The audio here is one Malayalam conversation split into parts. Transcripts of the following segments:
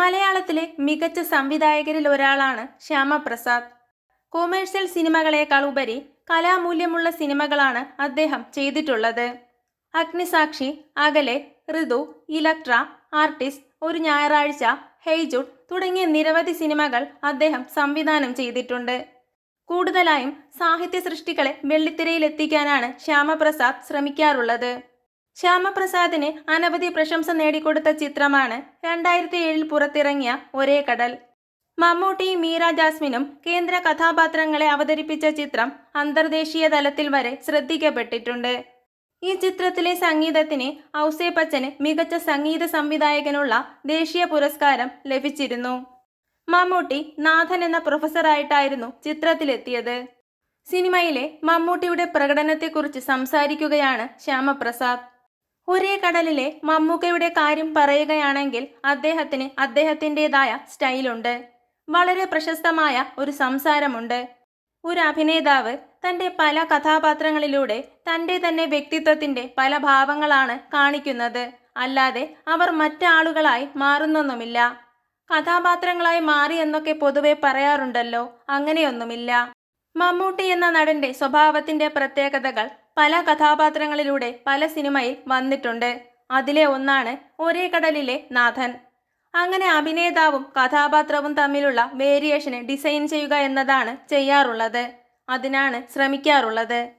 മലയാളത്തിലെ മികച്ച സംവിധായകരിൽ ഒരാളാണ് ശ്യാമപ്രസാദ്. കൊമേഴ്സ്യൽ സിനിമകളേക്കാൾ ഉപരി കലാമൂല്യമുള്ള സിനിമകളാണ് അദ്ദേഹം ചെയ്തിട്ടുള്ളത്. അഗ്നിസാക്ഷി അകലെ ഋതു ഇലക്ട്ര ആർട്ടിസ്റ്റ് ഒരു ഞായറാഴ്ച ഹെയ്ജുഡ് തുടങ്ങിയ നിരവധി സിനിമകൾ അദ്ദേഹം സംവിധാനം ചെയ്തിട്ടുണ്ട്. കൂടുതലായും സാഹിത്യ സൃഷ്ടികളെ വെള്ളിത്തിരയിലെത്തിക്കാനാണ് ശ്യാമപ്രസാദ് ശ്രമിക്കാറുള്ളത്. ശ്യാമപ്രസാദിന് അനവധി പ്രശംസ നേടിക്കൊടുത്ത ചിത്രമാണ് രണ്ടായിരത്തി ഏഴിൽ പുറത്തിറങ്ങിയ ഒരേ കടൽ. മമ്മൂട്ടിയും മീര ജാസ്മിനും കേന്ദ്ര കഥാപാത്രങ്ങളെ അവതരിപ്പിച്ച ചിത്രം അന്തർദേശീയ തലത്തിൽ വരെ ശ്രദ്ധിക്കപ്പെട്ടിട്ടുണ്ട്. ഈ ചിത്രത്തിലെ സംഗീതത്തിന് ഔസേപ്പച്ചന് മികച്ച സംഗീത സംവിധായകനുള്ള ദേശീയ പുരസ്കാരം ലഭിച്ചിരുന്നു. മമ്മൂട്ടി നാഥൻ എന്ന പ്രൊഫസറായിട്ടായിരുന്നു ചിത്രത്തിലെത്തിയത്. സിനിമയിലെ മമ്മൂട്ടിയുടെ പ്രകടനത്തെക്കുറിച്ച് സംസാരിക്കുകയാണ് ശ്യാമപ്രസാദ്. ഒരേ കടലിലെ മമ്മൂക്കയുടെ കാര്യം പറയുകയാണെങ്കിൽ അദ്ദേഹത്തിന് അദ്ദേഹത്തിന്റെതായ സ്റ്റൈലുണ്ട്. വളരെ പ്രശസ്തമായ ഒരു സംസാരമുണ്ട്. ഒരു അഭിനേതാവ് തന്റെ പല കഥാപാത്രങ്ങളിലൂടെ തന്റെ തന്നെ വ്യക്തിത്വത്തിന്റെ പല ഭാവങ്ങളാണ് കാണിക്കുന്നത്. അല്ലാതെ അവർ മറ്റാളുകളായി മാറുന്നൊന്നുമില്ല. കഥാപാത്രങ്ങളായി മാറി എന്നൊക്കെ പൊതുവെ പറയാറുണ്ടല്ലോ. അങ്ങനെയൊന്നുമില്ല. മമ്മൂട്ടി എന്ന നടന്റെ സ്വഭാവത്തിന്റെ പ്രത്യേകതകൾ പല കഥാപാത്രങ്ങളിലൂടെ പല സിനിമയിൽ വന്നിട്ടുണ്ട്. അതിലെ ഒന്നാണ് ഒരേ കടലിലെ നാഥൻ. അങ്ങനെ അഭിനേതാവും കഥാപാത്രവും തമ്മിലുള്ള വേരിയേഷന് ഡിസൈൻ ചെയ്യുക എന്നതാണ് ചെയ്യാറുള്ളത്. അതിനാണ് ശ്രമിക്കാറുള്ളത്.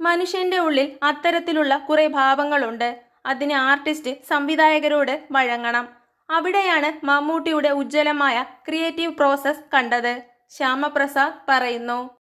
മനുഷ്യന്റെ ഉള്ളിൽ അത്തരത്തിലുള്ള കുറെ ഭാവങ്ങളുണ്ട്. അതിന് ആർട്ടിസ്റ്റ് സംവിധായകരോട് വഴങ്ങണം. അവിടെയാണ് മമ്മൂട്ടിയുടെ ഉജ്ജ്വലമായ ക്രിയേറ്റീവ് പ്രോസസ് കണ്ടത്. ശ്യാമപ്രസാദ് പറയുന്നു.